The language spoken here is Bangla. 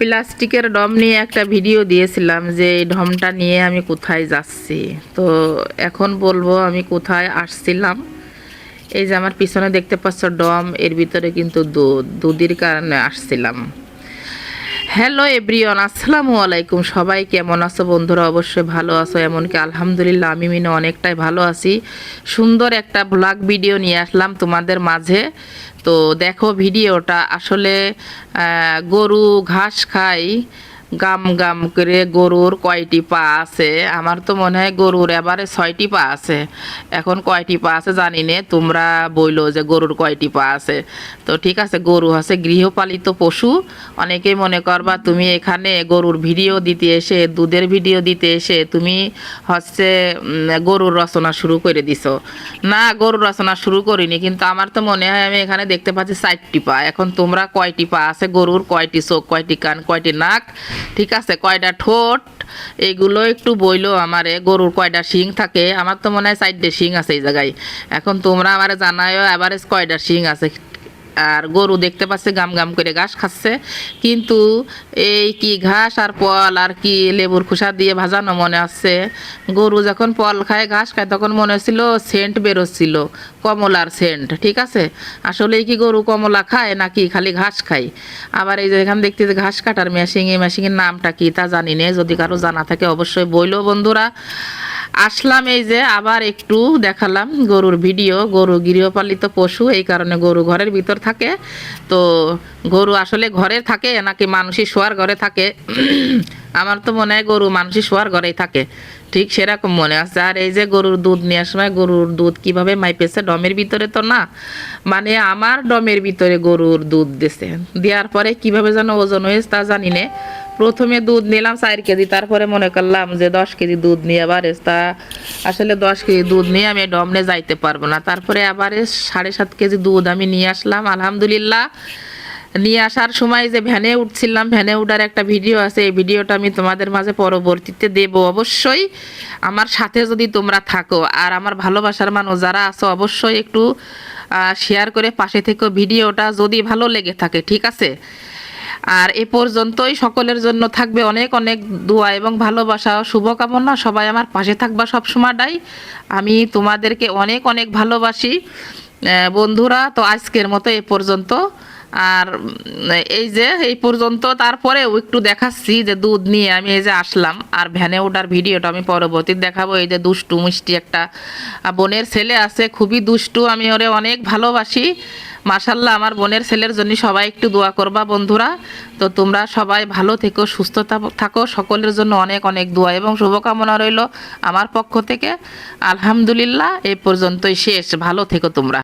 প্লাস্টিকের ডম নিয়ে একটা ভিডিও দিয়েছিলাম যে এই ডমটা নিয়ে আমি কোথায় যাচ্ছি। তো এখন বলব আমি কোথায় আসছিলাম। এই যে আমার পিছনে দেখতে পাচ্ছ ডম, এর ভিতরে কিন্তু দুধ দুধের কারণে আসছিলাম। হ্যালো এভরিওয়ান, আসসালামু আলাইকুম। সবাই কেমন আছো? বন্ধুরা অবশ্যই ভালো আছো, এমনকি আলহামদুলিল্লাহ আমি মিনে অনেকটাই ভালো আছি। সুন্দর একটা ব্লগ ভিডিও নিয়ে আসলাম তোমাদের মাঝে। তো দেখো ভিডিওটা আসলে গরু, ঘাস খায় গাম গাম করে গরুর কয়টি পা আছে? আমার তো মনে হয় গরুর এবারে ছয়টি পা আছে। এখন কয়টি পা আছে জানি নে, তোমরা বইলো যে গরুর কয়টি পা আছে। তো ঠিক আছে, গরু আছে গৃহপালিত পশু। অনেকেই মনে করবা তুমি এখানে গরুর ভিডিও দিতে এসে, দুধের ভিডিও দিতে এসে তুমি হচ্ছে গরুর রচনা শুরু করে দিছো। না, গরুর রচনা শুরু করিনি, কিন্তু আমার তো মনে হয় আমি এখানে দেখতে পাচ্ছি চারটি পা। এখন তোমরা কয়টি পা আছে? গরুর কয়টি চোখ, কয়টি কান, কয়টি নাক? ঠিক আছে কয়টা ঠোঁট? এগুলো একটু বইলো আমারে, গরুর কয়টা শিং থাকে? আমার তো মনে হয় সাইডে শিং আছে এই জায়গায়। এখন তোমরা আমারে জানায় এভারেজ কয়টা শিং আছে? আর গরু দেখতে পাচ্ছে গাম গাম করে ঘাস খাচ্ছে। কিন্তু এই কি ঘাস আর পল আর কি লেবুর খোসা দিয়ে ভাজানো মনে আছে। গরু যখন পল খায়, ঘাস খায়, তখন মনে হচ্ছিল সেন্ট বেরোচ্ছিল, কমলার সেন্ট, ঠিক আছে? আসলে কি গরু কমলা খায় নাকি খালি ঘাস খায়? আবার এই যে এখানে দেখতে যে ঘাস কাটার মেশিন এই মেশিনের নামটা কি তা জানি না, যদি কারও জানা থাকে অবশ্যই বইলো বন্ধুরা। আসলাম এই যে আবার একটু দেখালাম গরুর ভিডিও। গরু গৃহপালিত পশু, এই কারণে গরু ঘরের ভিতর থাকে। তো গরু আসলে ঘরে থাকে নাকি মানুষই শোয়ার ঘরে থাকে? আমার তো মনে হয় গরু মানুষই শোয়ার ঘরেই থাকে। ঠিক সেরকম মনে আছে। আর এই যে গরুর দুধ নেওয়ার সময় গরুর দুধ কীভাবে মাইপেছে? ডমের ভিতরে তো না। মানে আমার ডমের ভিতরে গরুর দুধ দিছে। দেওয়ার পরে কীভাবে যেন ওজন হয়েছে তা জানি না। প্রথমে দুধ নিলাম, চার কেজি। তারপরে মনে করলাম যে দশ কেজি দুধ নিয়ে আবার তা আসলে দশ কেজি দুধ নিয়ে আমি ডমনে যাইতে পারব না। তারপরে আবার সাড়ে সাত কেজি দুধ আমি নিয়ে আসলাম। আলহামদুলিল্লাহ। নিয়ে আসার সময় যে ভ্যানে উঠছিলাম, ভ্যানে উঠার একটা ভিডিও আছে। এই ভিডিওটা আমি তোমাদের মাঝে পরবর্তীতে দেব অবশ্যই। আমার সাথে যদি তোমরা থাকো আর আমার ভালোবাসার মানুষ যারা আছো, অবশ্যই একটু শেয়ার করে পাশে থেকে ভিডিওটা যদি ভালো লেগে থাকে, ঠিক আছে? আর এ পর্যন্তই। সকলের জন্য থাকবে অনেক অনেক দোয়া এবং ভালোবাসা। শুভকামনা। সবাই আমার পাশে থাকবা সব সময়টাই আমি তোমাদেরকে অনেক অনেক ভালোবাসি। বন্ধুরা, তো আজকের মতো এ পর্যন্ত। আর এই যে, এই পর্যন্ত। তারপরেও একটু দেখাচ্ছি যে দুধ নিয়ে আমি এই যে আসলাম। আর ভ্যানে ওঠার ভিডিওটা আমি পরবর্তী দেখাবো। এই যে দুষ্টু মিষ্টি একটা বোনের ছেলে আছে। খুবই দুষ্টু। আমি ওরে অনেক ভালোবাসি। মাশাল্লাহ আমার বোনের ছেলের জন্য সবাই একটু দোয়া করবা বন্ধুরা। তো তোমরা সবাই ভালো থেকো, সুস্থ থাকো। সকলের জন্য অনেক অনেক দোয়া এবং শুভকামনা রইল আমার পক্ষ থেকে। আলহামদুলিল্লাহ এ পর্যন্তই শেষ। ভালো থেকো তোমরা।